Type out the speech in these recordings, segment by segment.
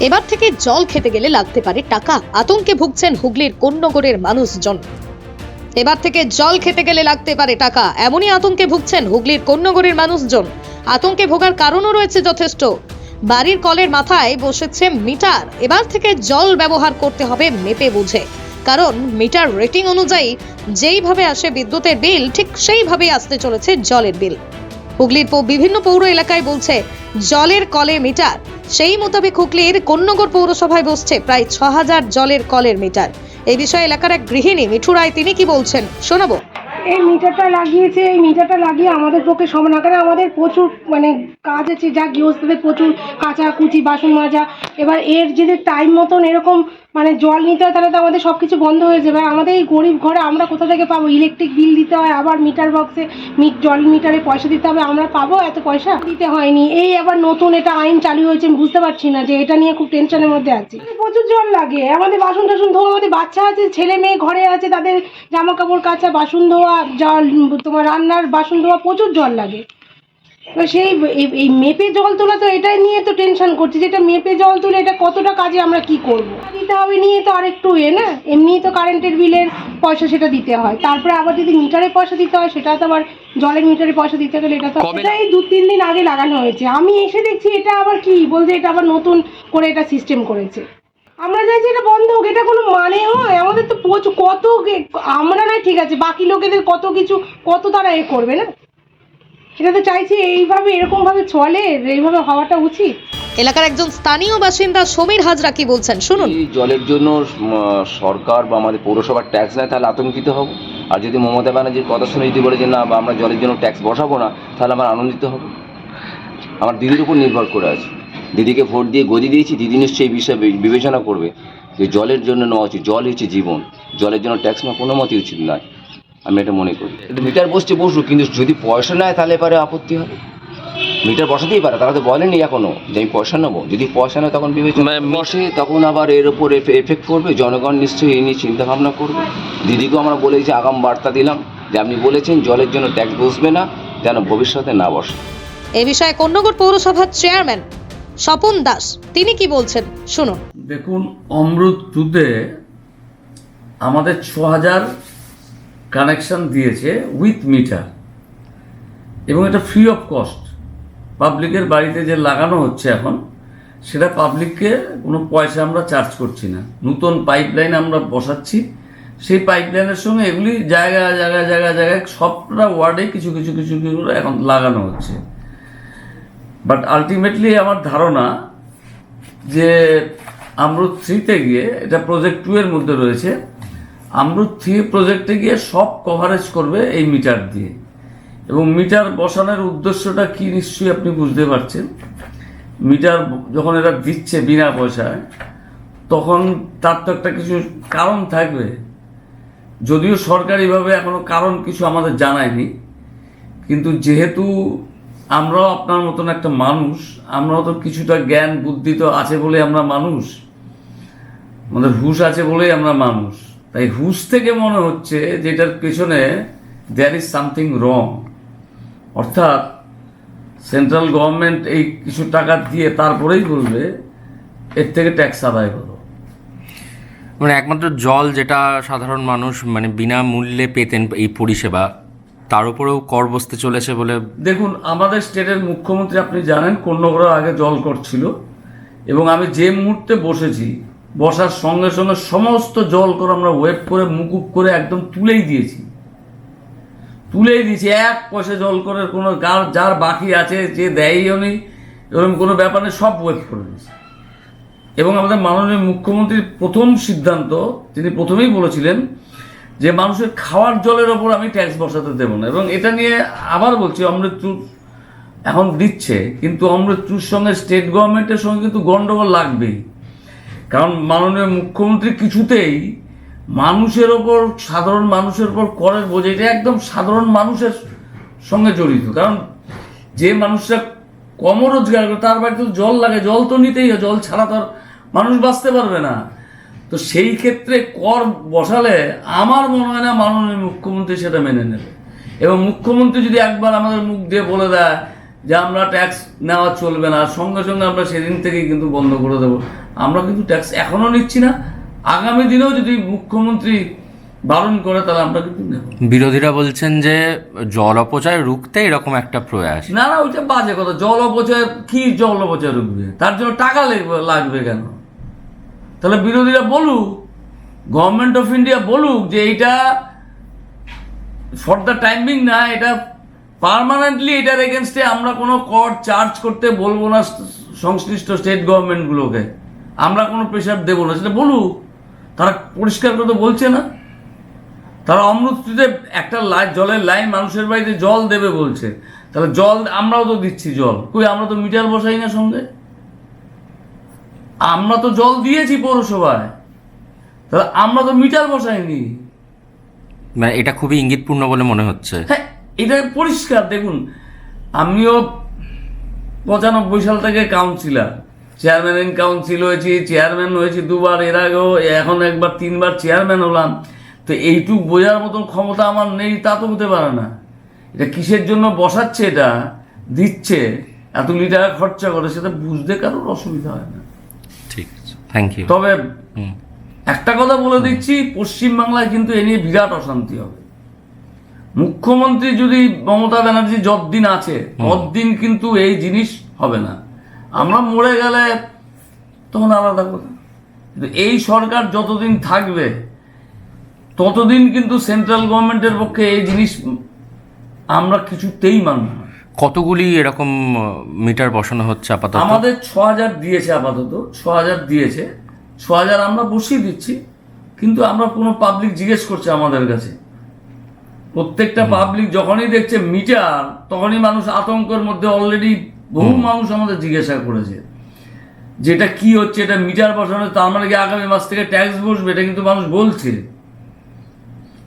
এবার থেকে জল খেতে গেলে লাগতে পারে টাকা। আতঙ্কে ভুগছেন হুগলির কোন্নগরের মানুষজন। এবার থেকে জল খেতে গেলে লাগতে পারে টাকা। এমনই আতঙ্কে ভুগছেন হুগলির কোন্নগরের মানুষজন। আতঙ্কে ভোগার কারণও রয়েছে যথেষ্ট। বাড়ির কলের মাথায় বসেছে মিটার। এবার থেকে জল ব্যবহার করতে হবে মেপে বুঝে। কারণ মিটার রেটিং অনুযায়ী যেইভাবে আসে বিদ্যুতের বিল, ঠিক সেইভাবেই আসতে চলেছে জলের বিল। হুগলির বিভিন্ন পৌর এলাকায় বলছে, জলের কলে মিটার। সেই মোতাবেক হুগলির কন্যগর পৌরসভায় বসছে প্রায় ছ হাজার জলের কলের মিটার। এই বিষয়ে এলাকার এক গৃহিণী মিঠু রায়, তিনি কি বলছেন? শোনাবো। এই মিটারটা লাগিয়েছে, এই মিটারটা লাগিয়ে আমাদের পক্ষে সমান কারণ আমাদের প্রচুর মানে কাজ আছে, যা গৃহস্থদের প্রচুর, কাঁচা কুচি, বাসন মাজা। এবার এর যদি টাইম মতন এরকম মানে জল নিতে হয়, তাহলে তো আমাদের সব কিছু বন্ধ হয়ে যাবে। আমাদের এই গরিব ঘরে আমরা কোথা থেকে পাবো? ইলেকট্রিক বিল দিতে হয়, আবার মিটার বক্সে জল মিটারে পয়সা দিতে হবে, আমরা পাবো এত পয়সা? দিতে হয়নি। এই আবার নতুন এটা আইন চালু হয়েছে, আমি বুঝতে পারছি না যে এটা নিয়ে খুব টেনশনের মধ্যে আছি। প্রচুর জল লাগে। আমাদের বাসন টাসন ধোয়া, আমাদের বাচ্চা আছে, ছেলে মেয়ে ঘরে আছে, তাদের জামা কাপড় কাচা, বাসন ধোয়া, জল, তোমার রান্নার বাসন ধোয়া, প্রচুর জল লাগে। এবার সেই এই- মেপে জল তোলা তো এটাই নিয়ে তো টেনশন করছি যেটা মেপে জল তুলে এটা কতটা কাজে আমরা কি করব? দিতে হবে নিয়ে তো আরেকটু এ না? এমনিই তো কারেন্টের বিলের পয়সা সেটা দিতে হয়। তারপরে আবার যদি মিটারে পয়সা দিতে হয় সেটা তো আবার জলের মিটারে পয়সা দিতে গেলে এটা তো এটা এই দু তিন দিন আগে লাগানো হয়েছে। আমি এসে দেখছি এটা আবার কি? বলছে এটা আবার নতুন করে এটা সিস্টেম করেছে। আমরা চাইছি এটা বন্ধ হোক এটা কোনো মানে হয় আমাদের তো প্রচুর কত আমরা না ঠিক আছে। বাকি লোকেদের কত কিছু কত তারা এ করবে না? সেটা তো চাইছি এইভাবে এরকম ভাবে চলে এইভাবে হওয়াটা উচিত। এলাকার একজন স্থানীয় বাসিন্দা সমীর হাজরা কি বলছেন শুনুন। যদি জলের জন্য উম, সরকার বা আমাদের পৌরসভার ট্যাক্স নেয় তাহলে আতঙ্কিত হব। আর যদি মমতা ব্যানার্জির কথা শুনে যদি বলে যে না বা আমরা জলের জন্য ট্যাক্স বসাবো না তাহলে আমার আনন্দিত হব। আমার দিদির উপর নির্ভর করে আছে। দিদিকে ভোট দিয়ে গদি দিয়েছি দিদি নিশ্চয়ই এই বিষয়ে বি- বিবেচনা করবে। যে জলের জন্য নেওয়া উচিত জল হচ্ছে জীবন। জলের জন্য ট্যাক্স নেওয়া কোনো মতেই উচিত নয়। আমি এটা মনে করি। মিটার বসছে বসুক কিন্তু যদি পয়সা নেয় তাহলে এবারে আপত্তি হবে মিটার বসাতেই পারে তারা তো বলেনি এখনও যে আমি পয়সা নেব। যদি পয়সা নেয় তখন বিবেচনা বসে তখন আবার এর ওপর এফেক্ট করবে। জনগণ নিশ্চয়ই এই নিয়ে চিন্তা ভাবনা করবে। দিদিকেও আমরা বলেছি আগাম বার্তা দিলাম যে আপনি বলেছেন জলের জন্য ট্যাক্স বসবে না যেন ভবিষ্যতে না বসে। এই বিষয়ে কন্যগর পৌরসভার চেয়ারম্যান স্বপন দাস তিনি কি বলছেন? শুনুন। দেখুন অমৃত টুতে আমাদের ছ হাজার কানেকশন দিয়েছে উইথ মিটার এবং এটা ফ্রি অফ কস্ট পাবলিকের বাড়িতে যে লাগানো হচ্ছে এখন, সেটা পাবলিককে কোনো পয়সা আমরা চার্জ করছি না। নতুন পাইপলাইন আমরা বসাচ্ছি। সেই পাইপলাইনের সঙ্গে এগুলি জায়গায় জায়গায় জায়গায় জায়গায় সবটা ওয়ার্ডে কিছু কিছু কিছু কিছু এখন লাগানো হচ্ছে। বাট আলটিমেটলি আমার ধারণা যে আমরুত থ্রিতে গিয়ে এটা প্রজেক্ট টু এর মধ্যে রয়েছে। আমরুত থ্রি প্রজেক্টে গিয়ে সব কভারেজ করবে এই মিটার দিয়ে। এবং মিটার বসানোর উদ্দেশ্যটা কি নিশ্চয়ই আপনি বুঝতে পারছেন? মিটার যখন এরা দিচ্ছে বিনা পয়সায়, তখন তার তো একটা কিছু কারণ থাকবে। যদিও সরকারিভাবে এখনও কারণ কিছু আমাদের জানায়নি, কিন্তু যেহেতু আমরাও আপনার মতন একটা মানুষ, আমরাও তো কিছুটা জ্ঞান, বুদ্ধি তো আছে বলে আমরা মানুষ। আমাদের হুশ আছে বলেই আমরা মানুষ। তাই হুশ থেকে মনে হচ্ছে যে এটার পেছনে দেয়ার ইজ সামথিং রং অর্থাৎ সেন্ট্রাল গভর্নমেন্ট এই কিছু টাকা দিয়ে তারপরেই বলবে এর থেকে ট্যাক্স আদায় করো। মানে একমাত্র জল যেটা সাধারণ মানুষ মানে বিনামূল্যে পেতেন এই পরিষেবা তার উপরেও কর বসতে চলেছে বলে দেখুন আমাদের স্টেটের মুখ্যমন্ত্রী আপনি জানেন কন্যগড়ের আগে জল করছিল এবং আমি যে মুহূর্তে বসেছি বসার সঙ্গে সঙ্গে সমস্ত জল করে আমরা ওয়েব করে, মুকুব করে একদম তুলেই দিয়েছি। তুলেই দিয়েছি, এক পয়সা জল করে কোনো কার যার বাকি আছে, যে দেয়ও নেই, এরকম কোনো ব্যাপার সব ওয়েব করে দিয়েছি। এবং আমাদের মাননীয় মুখ্যমন্ত্রীর প্রথম সিদ্ধান্ত, তিনি প্রথমেই বলেছিলেন যে মানুষের খাওয়ার জলের ওপর আমি ট্যাক্স বসাতে দেবো না। এবং এটা নিয়ে আবার বলছি, অমৃতচুর এখন দিচ্ছে, কিন্তু অমৃতচুর সঙ্গে স্টেট গভর্নমেন্টের সঙ্গে কিন্তু গন্ডগোল লাগবেই। কারণ মাননীয় মুখ্যমন্ত্রী কিছুতেই মানুষের ওপর, সাধারণ মানুষের ওপর করের বোঝ এটা একদম সাধারণ মানুষের সঙ্গে জড়িত। কারণ যে মানুষরা কম রোজগার করে, তার বাড়িতে জল লাগে, জল তো নিতেই হয়, জল ছাড়া তো মানুষ বাঁচতে পারবে না। তো সেই ক্ষেত্রে কর বসালে আমার মনে হয় না মাননীয় মুখ্যমন্ত্রী সেটা মেনে নেবে। এবং মুখ্যমন্ত্রী যদি একবার আমাদের মুখ দিয়ে বলে দেয় যে আমরা ট্যাক্স নেওয়া চলবে না, সঙ্গে সঙ্গে আমরা সেদিন থেকেই কিন্তু বন্ধ করে দেবো। আমরা কিন্তু ট্যাক্স এখনও নিচ্ছি না। আগামী দিনেও যদি মুখ্যমন্ত্রী বারণ করে তাহলে আমরা কিন্তু নেব। বিরোধীরা বলছেন যে জল অপচয় রুখতে এরকম একটা প্রয়াস। না না ওইটা বাজে কথা। জল অপচয় কি জল অপচয় রুখবে? তার জন্য টাকা লাগবে লাগবে কেন? তাহলে বিরোধীরা বলুক গভর্নমেন্ট অফ ইন্ডিয়া বলুক যে এইটা ফর দ্য টাইমিং না এটা পার্মানেন্টলি এটার এগেনস্টে আমরা কোনো কর চার্জ করতে বলব না সংশ্লিষ্ট স্টেট গভর্নমেন্টগুলোকে আমরা কোনো প্রেশার দেবো না। সেটা বলুক। তারা পরিষ্কার করে তো বলছে না। তারা অমৃততে একটা লাইন জলের লাইন মানুষের বাড়িতে জল দেবে বলছে। তাহলে জল আমরাও তো দিচ্ছি জল। কই আমরা তো মিটার বসাই না সঙ্গে? আমরা তো জল দিয়েছি পৌরসভায়। তাহলে আমরা তো মিটার বসাইনি। মানে এটা খুবই ইঙ্গিতপূর্ণ বলে মনে হচ্ছে। হ্যাঁ এটা পরিষ্কার। দেখুন আমিও পঁচানব্বই সাল থেকে কাউন্সিলর চেয়ারম্যান ইন কাউন্সিল হয়েছি চেয়ারম্যান হয়েছি দুবার এর আগেও এখন একবার তিনবার চেয়ারম্যান হলাম। তো এইটুক বোঝার মতন ক্ষমতা আমার নেই তা তো হতে পারে না। এটা কিসের জন্য বসাচ্ছে এটা? দিচ্ছে। এত লিটার খরচা করে সেটা বুঝতে কারোর অসুবিধা হয় না। ঠিক আছে। থ্যাংক ইউ তবে একটা কথা বলে দিচ্ছি পশ্চিমবাংলায় কিন্তু এ নিয়ে বিরাট অশান্তি হবে। মুখ্যমন্ত্রী যদি মমতা ব্যানার্জি যতদিন আছে ততদিন কিন্তু এই জিনিস হবে না। আমরা মরে গেলে তখন আলাদা কথা কিন্তু এই সরকার যতদিন থাকবে ততদিন কিন্তু সেন্ট্রাল গভর্নমেন্টের পক্ষে এই জিনিস আমরা কিছুতেই মানব না। কতগুলি এরকম মিটার বসানো হচ্ছে আপাতত? আমাদের ছ হাজার দিয়েছে আপাতত ছ হাজার দিয়েছে। ছ হাজার আমরা বসিয়ে দিচ্ছি কিন্তু আমরা কোনো পাবলিক জিজ্ঞেস করছে আমাদের কাছে। প্রত্যেকটা পাবলিক যখনই দেখছে মিটার তখনই মানুষ আতঙ্কের মধ্যে অলরেডি বহু মানুষ আমাদের জিজ্ঞাসা করেছে যেটা কি হচ্ছে এটা মিটার বসানো তার মানে কি আগামী মাস থেকে ট্যাক্স বসবে এটা কিন্তু মানুষ বলছে।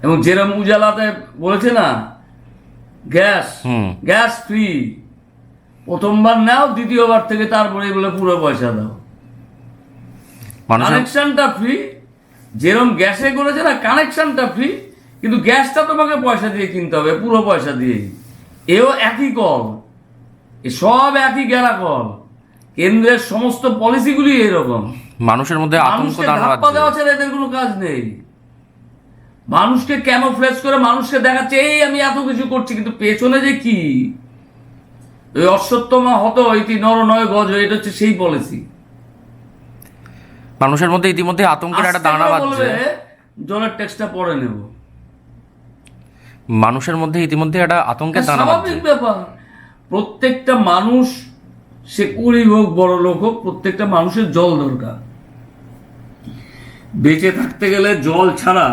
এবং যেরকম উজালাতে বলেছে না গ্যাস গ্যাস ফ্রি প্রথমবার নাও দ্বিতীয়বার থেকে তারপরে বলে পুরো পয়সা দাও। কানেকশনটা ফ্রি যেরকম গ্যাসে করেছে না কানেকশনটা ফ্রি কিন্তু গ্যাসটা তোমাকে পয়সা দিয়ে কিনতে হবে পুরো পয়সা দিয়ে এও একই কল এ সব একই গেলা কল কেন্দ্রের সমস্ত পলিসিগুলি এরকম। মানুষের মধ্যে আতঙ্ক মানুষকে ধাপ্পা দেওয়া ছাড়া এদের কোনো কাজ নেই। মানুষকে ক্যামোফ্লেজ করে মানুষকে দেখাচ্ছে এই আমি এত কিছু করছি কিন্তু পেছনে যে কি? ওই অশ্বত্থমা হত ইতি নর নয় গজ এটা হচ্ছে সেই পলিসি। মানুষের মধ্যে ইতিমধ্যে আতঙ্কের একটা দানা বাঁধছে। জলের ট্যাক্সটা পরে নেব। মানুষের মধ্যে ইতিমধ্যে একটা আতঙ্কের দানা স্বাভাবিক ব্যাপার। প্রত্যেকটা মানুষ সে কুড়ি হোক বড় লোক হোক প্রত্যেকটা মানুষের জল দরকার। বেঁচে থাকতে গেলে জল ছাড়া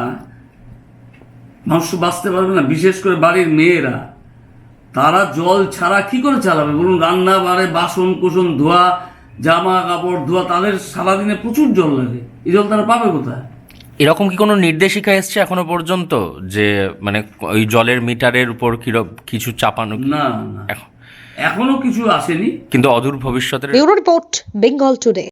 মানুষ বাঁচতে পারবে না। বিশেষ করে বাড়ির মেয়েরা তারা জল ছাড়া কি করে চালাবে? বলুন রান্না বাড়ে বাসন কোসন ধোয়া জামা কাপড় ধোয়া তাদের সারাদিনে প্রচুর জল লাগে। এই জল তারা পাবে কোথায়? এরকম কি কোনো নির্দেশিকা এসছে এখনও পর্যন্ত? যে মানে ওই জলের মিটারের উপর কিরক কিছু চাপানো না না। এখন এখনও কিছু আসেনি। কিন্তু অদূর ভবিষ্যতের ব্যুরো রিপোর্ট বেঙ্গল টুডে।